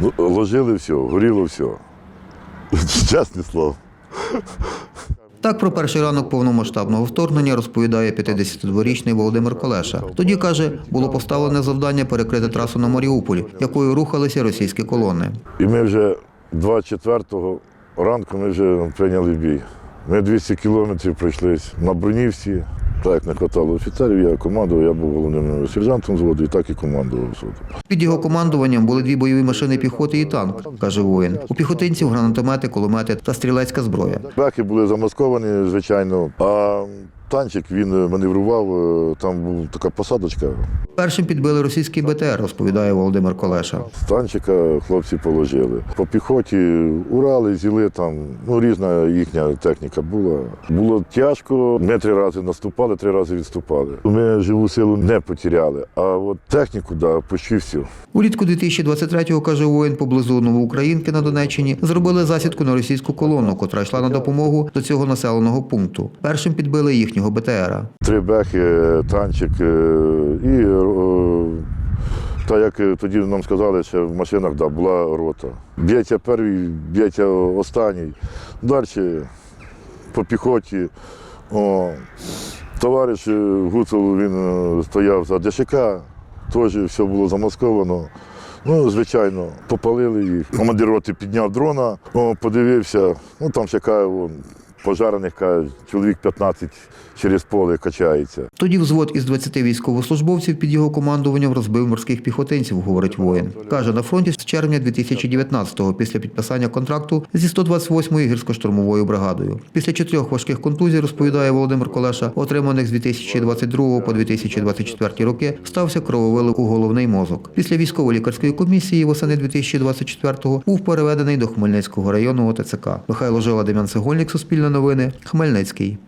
Ну, ложили все, горіло все. Чесне слово. Так про перший ранок повномасштабного вторгнення розповідає 52-річний Володимир Колеша. Тоді каже, було поставлене завдання перекрити трасу на Маріуполі, якою рухалися російські колони. І ми вже 24-го ранку ми вже прийняли бій. Ми 200 кілометрів пройшлись на бронівці. Так як не хватало офіцерів, я командував, я був головним сержантом зводу і так і командував зводу. Під його командуванням були дві бойові машини піхоти і танк, каже воїн. У піхотинців гранатомети, кулемети та стрілецька зброя. Беки були замасковані, звичайно, а танчик він маневрував, е, там була така посадочка. Першим підбили російський БТР, розповідає Володимир Колеша. З танчика хлопці положили. По піхоті Урали, зіли там, ну різна їхня техніка була. Було тяжко. Ми три рази наступали, три рази відступали. Ми живу силу не потеряли, а от техніку, да, почти всю. Улітку 2023-го, каже воїн, поблизу Новоукраїнки на Донеччині зробили засідку на російську колону, котра йшла на допомогу до цього населеного пункту. Першим підбили їхнього БТРа. Три бехи, танчик е, і е, та як е, тоді нам сказали, що в машинах да, була рота. Б'ється перший, б'ється останній. Далі по піхоті. О, товариш Гуцул він стояв за ДШК, теж все було замасковано. Ну, звичайно, попалили їх. Командир роти підняв дрона, о, подивився, ну там ще каже, вон, пожарених чоловік 15 через поле качається. Тоді взвод із 20 військовослужбовців під його командуванням розбив морських піхотинців, говорить воїн. Каже, на фронті з червня 2019-го, після підписання контракту зі 128-ю гірсько-штурмовою бригадою. Після чотирьох важких контузій, розповідає Володимир Колеша, отриманих з 2022 по 2024 роки, стався крововилив у головний мозок. Після військово-лікарської комісії восени 2024-го був переведений до Хмельницького районного ТЦК. Михайло Жила, Дем'ян Цегольник, Суспільне новини, Хмельницький.